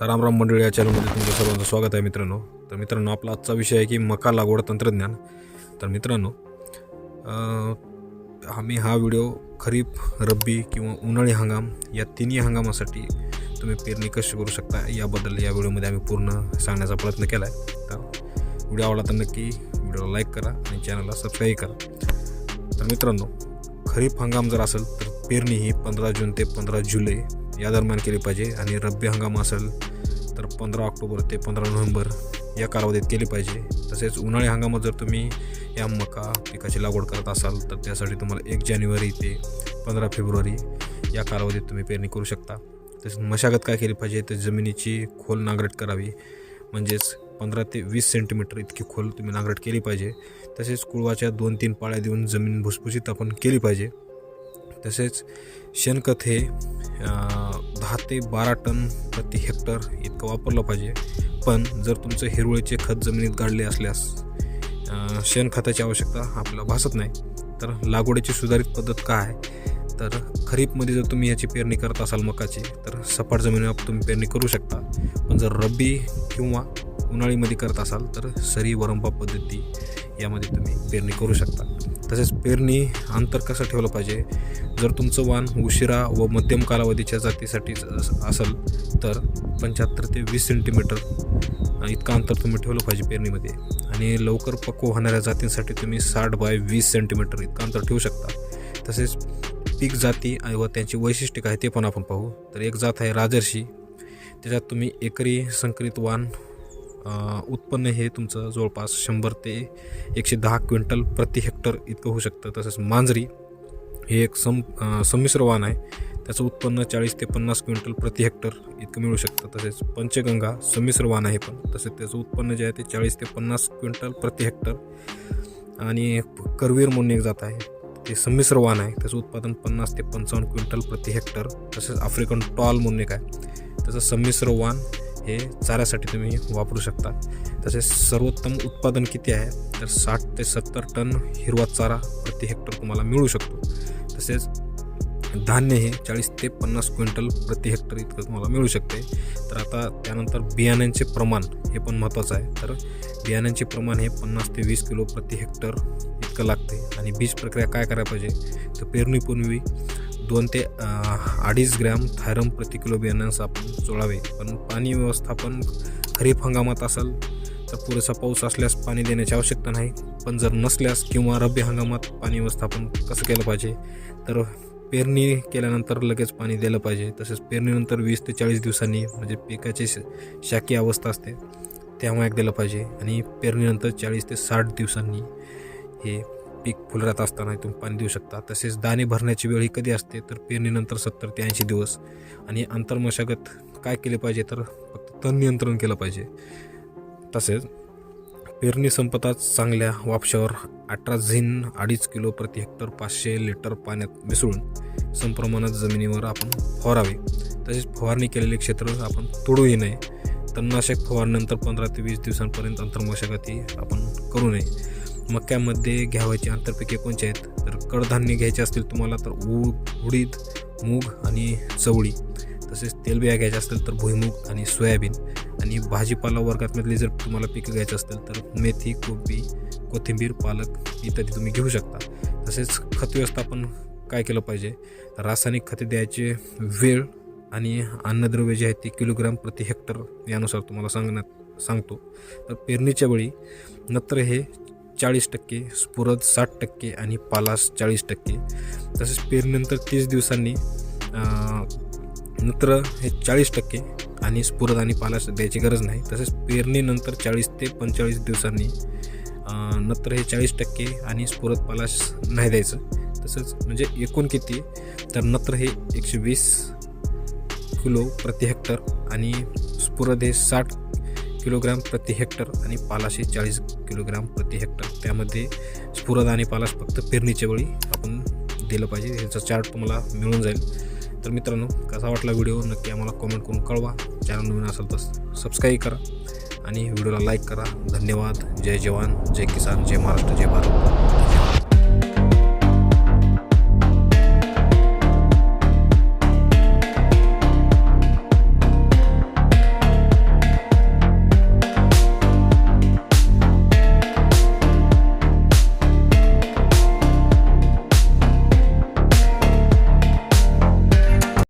तर रामराम मंडळी या चॅनलमध्ये तुमचं सर्वांचं स्वागत आहे मित्रांनो. तर मित्रांनो आपला आजचा विषय आहे की मका लागवड तंत्रज्ञान. तर मित्रांनो आम्ही हा व्हिडिओ खरीप रब्बी किंवा उन्हाळी हंगाम या तिन्ही हंगामासाठी तुम्ही पेरणी कशी करू शकता याबद्दल या व्हिडिओमध्ये आम्ही पूर्ण सांगण्याचा प्रयत्न केला आहे तर व्हिडिओ आवडला तर नक्की व्हिडिओला लाईक करा आणि चॅनलला सबस्क्राईब करा. तर मित्रांनो खरीप हंगाम जर असेल तर पेरणी ही पंधरा जून ते पंधरा जुलै या दरम्यान केली पाहिजे आणि रब्बी हंगाम असेल तर पंधरा ऑक्टोबर ते पंधरा नोव्हेंबर या कालावधीत केली पाहिजे. तसेच उन्हाळी हंगामात जर तुम्ही या मका पिकाची लागवड करत असाल तर त्यासाठी तुम्हाला एक जानेवारी ते पंधरा फेब्रुवारी या कालावधीत तुम्ही पेरणी करू शकता. तसेच मशागत काय केली पाहिजे तर जमिनीची खोल नांगरट करावी. म्हणजेच पंधरा ते वीस सेंटीमीटर इतकी खोल तुम्ही नांगरट केली पाहिजे. तसेच कुळवाच्या दोन तीन पाळ्या देऊन जमीन भुसभुशीत आपण केली पाहिजे. तसेच शेणखत हे दहा ते बारा टन प्रति हेक्टर इतकं वापरलं पाहिजे. पण जर तुमचं हिरवळीचे खत जमिनीत गाडले असल्यास शेणखताची आवश्यकता आपल्याला भासत नाही. तर लागवडीची सुधारित पद्धत काय? आहे तर खरीपमध्ये जर तुम्ही याची पेरणी करत असाल मकाची तर सपाट जमिनीवर तुम्ही पेरणी करू शकता. पण जर रब्बी किंवा उन्हाळीमध्ये करत असाल तर सरी वरंपा पद्धती यामध्ये तुम्ही पेरणी करू शकता. तसेच पेरणी अंतर कसं ठेवलं पाहिजे? जर तुमचं वाण उशिरा व मध्यम कालावधीच्या जातीसाठी असेल तर पंच्याहत्तर ते वीस सेंटीमीटर इतकं अंतर तुम्ही ठेवलं पाहिजे पेरणीमध्ये. आणि लवकर पक्व होणाऱ्या जातींसाठी तुम्ही साठ बाय वीस सेंटीमीटर इतकं अंतर ठेवू शकता. तसेच पीक जाती आणि व त्यांची वैशिष्ट्य काय ते पण आपण पाहू. तर एक जात आहे राजर्षी. त्याच्यात तुम्ही एकरी संकरित वाण उत्पन्न हे तुमचं जवळपास शंभर ते एकशे दहा क्विंटल प्रति हेक्टर इतकं होऊ शकतं. तसंच मांजरी हे एक सम संमिश्र वाण आहे. त्याचं उत्पन्न चाळीस ते पन्नास क्विंटल प्रति हेक्टर इतकं मिळू शकतं. तसेच पंचगंगा संमिश्र वाण आहे पण. तसेच त्याचं उत्पन्न जे आहे ते चाळीस ते पन्नास क्विंटल प्रति हेक्टर आणि करवीर म्हणून एक जात आहे. ते संमिश्र वाण आहे. त्याचं उत्पादन पन्नास ते पंचावन्न क्विंटल प्रति हेक्टर. तसेच आफ्रिकन टॉल म्हणून एक आहे. त्याचं संमिश्र वाण हे चाऱ्यासाठी तुम्ही वापरू शकता. तसेच सर्वोत्तम उत्पादन किती आहे? तर साठ ते सत्तर टन हिरवा चारा प्रति हेक्टर तुम्हाला मिळू शकतो. तसेच धान्य हे चाळीस ते पन्नास क्विंटल प्रति हेक्टर इतकं तुम्हाला मिळू शकते. तर आता त्यानंतर बियाण्यांचे प्रमाण हे पण महत्त्वाचं आहे. तर बियाण्यांचे प्रमाण हे पन्नास ते वीस किलो प्रति हेक्टर इतकं लागते आणि बीज प्रक्रिया काय करायला पाहिजे? तर पेरणीपूर्वी दोन ते अडीच ग्रॅम थायरम प्रति किलो बियाण्यास आपण चोळावे. पण पाणी व्यवस्थापन खरीप हंगामात असेल तर पुरेसा पाऊस असल्यास पाणी देण्याची आवश्यकता नाही. पण जर नसल्यास किंवा रब्बी हंगामात पाणी व्यवस्थापन कसं केलं पाहिजे? तर पेरणी केल्यानंतर लगेच पाणी दिलं पाहिजे. तसेच पेरणीनंतर वीस ते चाळीस दिवसांनी म्हणजे पिकाची श- शाकी अवस्था असते तेव्हा एक दिलं पाहिजे. आणि पेरणीनंतर चाळीस ते साठ दिवसांनी हे पीक फुलरात असताना तुम्ही पाणी देऊ शकता. तसेच दाणे भरण्याची वेळ ही कधी असते तर पेरणीनंतर सत्तर ते ऐंशी दिवस. आणि अंतर्मशागत काय केले पाहिजे तर फक्त तण नियंत्रण केलं पाहिजे. तसेच पेरणी संपताच चांगल्या वापशावर अठरा झिन अडीच किलो प्रति हेक्टर पाचशे लिटर पाण्यात मिसळून संप्रमाणात जमिनीवर आपण फवारावे. तसेच फवारणी केलेले क्षेत्र आपण तोडूही नये. तणनाशक फवारणीनंतर पंधरा ते वीस दिवसांपर्यंत अंतर्मशागती आपण करू नये. मक्यामध्ये घ्यावायची आंतरपिके कोणची आहेत? तर कडधान्य घ्यायचे असतील तुम्हाला तर ऊड उडीद मूग आणि चवळी. तसेच तेलबिया घ्यायच्या असतील तर भुईमूग आणि सोयाबीन. आणि भाजीपाला वर्गातमधली जर तुम्हाला पिकं घ्यायची असतील तर मेथी कोबी कोथिंबीर पालक इत्यादी तुम्ही घेऊ शकता. तसेच खत व्यवस्थापन काय केलं पाहिजे? रासायनिक खते द्यायचे वेळ आणि अन्नद्रव्य जे आहेत ते किलोग्राम प्रति हेक्टर यानुसार तुम्हाला सांगण्यात सांगतो. तर पेरणीच्या वेळी नत्र हे चाळीस टक्के स्फुरद साठ टक्के आणि पालास चाळीस टक्के. तसेच पेरणीनंतर तीस दिवसांनी नत्र हे चाळीस टक्के आणि स्फुरद आणि पालास द्यायची गरज नाही. तसेच पेरणीनंतर चाळीस ते पंचेचाळीस दिवसांनी नत्र हे चाळीस टक्के आणि स्फुरद पालास नाही द्यायचं. तसंच म्हणजे एकूण किती? तर नत्र हे एकशे वीस किलो प्रति हेक्टर आणि स्फुरद हे साठ किलोग्राम प्रति हेक्टर आणि पालाशे चाळीस किलोग्राम प्रति हेक्टर. त्यामध्ये स्फुरद आणि पालाश फक्त पेरणीच्या वेळी आपण दिलं पाहिजे. ह्याचा चार्ट तुम्हाला मिळून जाईल. तर मित्रांनो कसा वाटला व्हिडिओ नक्की आम्हाला कॉमेंट करून कळवा. चॅनल नवीन असेल तर सबस्क्राईब करा आणि व्हिडिओला लाईक करा. धन्यवाद. जय जवान. जय किसान. जय महाराष्ट्र. जय भारत. धन्यवाद.